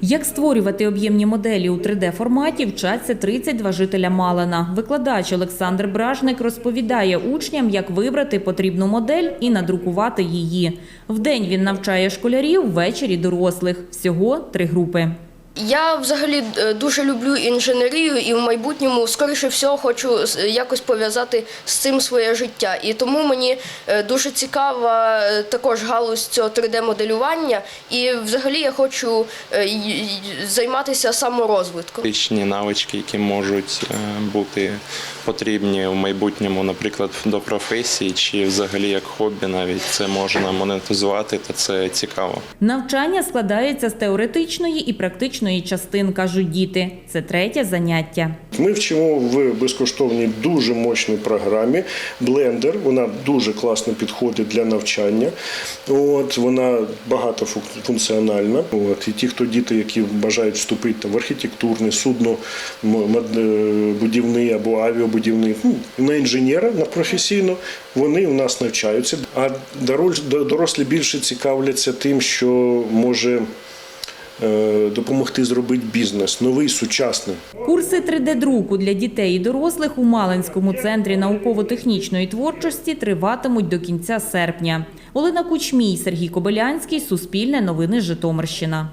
Як створювати об'ємні моделі у 3D-форматі, вчаться 32 жителя Малина. Викладач Олександр Бражник розповідає учням, як вибрати потрібну модель і надрукувати її. Вдень він навчає школярів, ввечері – дорослих. Всього три групи. Я взагалі е, дуже люблю інженерію і в майбутньому, скоріше всього, хочу з- якось пов'язати з цим своє життя. І тому мені е, дуже цікава е, також галузь цього 3D-моделювання. І взагалі я хочу е, займатися саморозвитком. практичні навички, які можуть е, бути потрібні в майбутньому, наприклад, до професії чи взагалі як хобі, навіть це можна монетизувати, та це цікаво. Навчання складається з теоретичної і практичної частин, кажуть діти. Це третє заняття. Ми вчимо в безкоштовній дуже мощній програмі Blender. Вона дуже класно підходить для навчання. От вона багатофункціональна. От і ті, хто діти, які бажають вступити там, в архітектурний, судно, е, будівний або авіабудівний, ну, на інженера на професійно, вони у нас навчаються. А дорослі більше цікавляться тим, що може. Е, Допомогти зробити бізнес новий, сучасний. Курси 3D-друку для дітей і дорослих у Малинському центрі науково-технічної творчості триватимуть до кінця серпня. Олена Кучмій, Сергій Кобилянський, Суспільне новини Житомирщина.